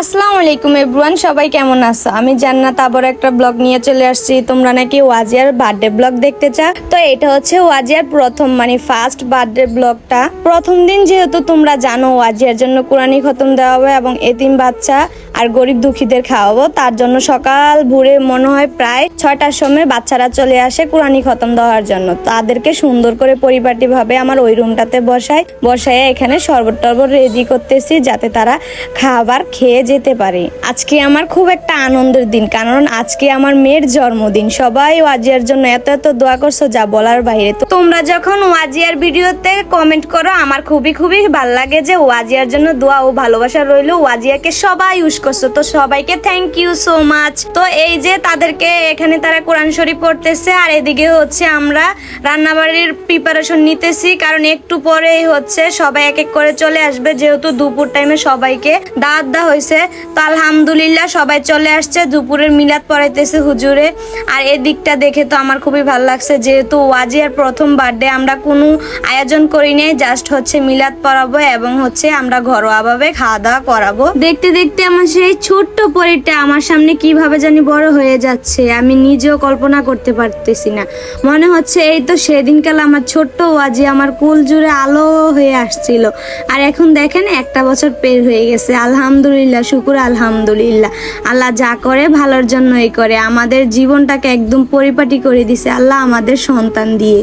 আসসালামু আলাইকুম এভরিওয়ান, সবাই কেমন আছো? আমি জান্নাত, আবার একটা ব্লগ নিয়ে চলে আসছি। তোমরা নাকি ওয়াজিয়ার বার্থডে ব্লগ দেখতে চাও? তো এটা হচ্ছে ওয়াজিয়ার প্রথম মানে ফার্স্ট বার্থডে ব্লগটা। প্রথম দিন যেহেতু তোমরা জানো, ওয়াজিয়ার জন্য কোরআনি খতম দেওয়া হবে এবং এতিম বাচ্চা আর গরিব দুঃখীদের খাওয়াবো। তার জন্য সকাল ভোরে মনে হয় প্রায় ছয়টার সময় বাচ্চারা চলে আসে কোরআনি খতম দেওয়ার জন্য। তাদেরকে সুন্দর করে পরিপাটিভাবে আমার ওই রুমটাতে বসাই। বসায় এখানে শরবত টরবত রেডি করতেছি যাতে তারা খাবার খেয়ে যেতে পারে। আজকে আমার খুব একটা আনন্দের দিন, কারণ আজকে আমার মেয়ের জন্মদিন। সবাই ওয়াজিয়ার জন্য এত এত দোয়া করছ যা বলার বাইরে। তো তোমরা যখন ওয়াজিয়ার ভিডিওতে কমেন্ট করো, আমার খুবই খুবই ভালো লাগে যে ওয়াজিয়ার জন্য দোয়া ও ভালোবাসা রইল। ওয়াজিয়াকে সবাই ইউজ করছ। তো সবাইকে থ্যাংক ইউ সো মাচ তো এই যে তাদেরকে এখানে তারা কোরআন শরীফ পড়তেছে, আর এদিকে হচ্ছে আমরা রান্নাবাড়ির প্রিপারেশন নিতেছি, কারণ একটু পরেই হচ্ছে সবাই এক এক করে চলে আসবে, যেহেতু দুপুর টাইমে সবাইকে দাওয়াত দেওয়া হয়েছে। তো আলহামদুলিল্লাহ সবাই চলে আসছে, দুপুরের মিলাদ পড়াইতেছে হুজুরে। আর এই দিকটা দেখে তো আমার খুবই ভালো লাগছে, যেহেতু ওয়াজিয়ার প্রথম বার্থডে আমরা কোনো আয়োজন করি নাই জাস্ট হচ্ছে মিলাদ পড়াবো এবং হচ্ছে আমরা ঘরোয়াভাবে খাওয়া দাওয়া করাবো। দেখতে দেখতে আমার সেই ছোট্ট পরিটা আমার সামনে কীভাবে জানি বড় হয়ে যাচ্ছে, আমি নিজেও কল্পনা করতে পারতেছি না। মনে হচ্ছে এই তো সেদিনকাল আমার ছোট্ট ওয়াজি আমার কুল জুড়ে আলো হয়ে আসছিল। আর এখন দেখেন, একটা বছর পের হয়ে গেছে। আলহামদুলিল্লাহ, শুকুর আলহামদুলিল্লাহ। আল্লাহ যা করে, ভালোর জন্যই করে। আমাদের জীবনটাকে একদম পরিপাটি করে দিছে আল্লাহ আমাদের সন্তান দিয়ে।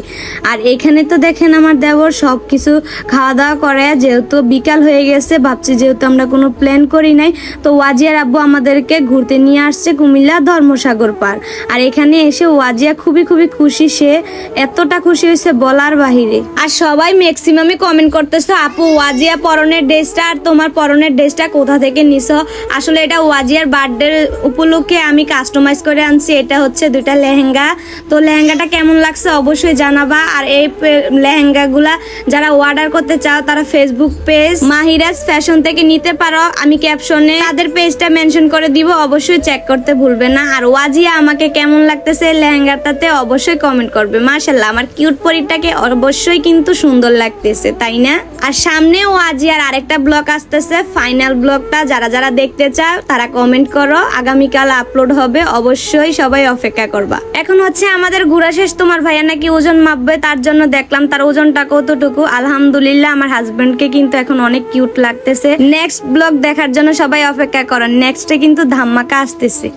আর এখানে তো দেখেন আমার দেবর সব কিছু খাওয়া দাওয়া করে, যেহেতু বিকাল হয়ে গেছে, ভাবছি যেহেতু আমরা কোনো প্ল্যান করি নাই, তো ওয়াজিয়ার আব্বু আমাদেরকে ঘুরতে নিয়ে আসছে কুমিল্লা ধর্মসাগর পার। আর এখানে এসে ওয়াজিয়া খুবই খুবই খুশি। সে এতটা খুশি হয়েছে বলার বাহিরে। আর সবাই ম্যাক্সিমামই কমেন্ট করতেছে, আপু, ওয়াজিয়া পরনের ড্রেসটা আর তোমার পরনের ড্রেসটা কোথা থেকে নিছো? আসলে এটা ওয়াজিয়ার বার্থডে উপলক্ষে আমি কাস্টমাইজ করে আনছি। এটা হচ্ছে দুইটা লেহেঙ্গা। তো লেহেঙ্গাটা কেমন লাগছে অবশ্যই জানাবা। আর এই লেহেঙ্গাগুলা যারা অর্ডার করতে চাও, তারা ফেসবুক পেজ মাহিরাজ ফ্যাশন থেকে নিতে পারো। আমি ক্যাপশনে তাদের পেজটা মেনশন করে দিব, অবশ্যই চেক করতে ভুলবে না। আর ওয়াজিয়া আমাকে কেমন লাগতেছে লেহেঙ্গাটাতে অবশ্যই কমেন্ট করবে। মার্শাল্লাহ আমার কিউট পরিটাকে অবশ্যই কিন্তু সুন্দর লাগতেছে, তাই না? আর সামনে ওয়াজিয়ার আরেকটা ব্লগ আসতেছে ফাইনাল ব্লগটা যারা যারা দেখতে চাও, তারা কমেন্ট করো। আগামীকাল আপলোড হবে, অবশ্যই সবাই অপেক্ষা করবা। এখন হচ্ছে আমাদের ঘোরা শেষ। তোমার ভাইয়া নাকি ওজন মাপবে, তার জন্য দেখলাম তার ওজনটা কতটুকু। আলহামদুলিল্লাহ, আমার হাজবেন্ডকে কিন্তু এখন অনেক কিউট লাগতেছে। নেক্সট ব্লগ দেখার জন্য সবাই অপেক্ষা করো নেক্সটে কিন্তু ধামাকা আসতেছে।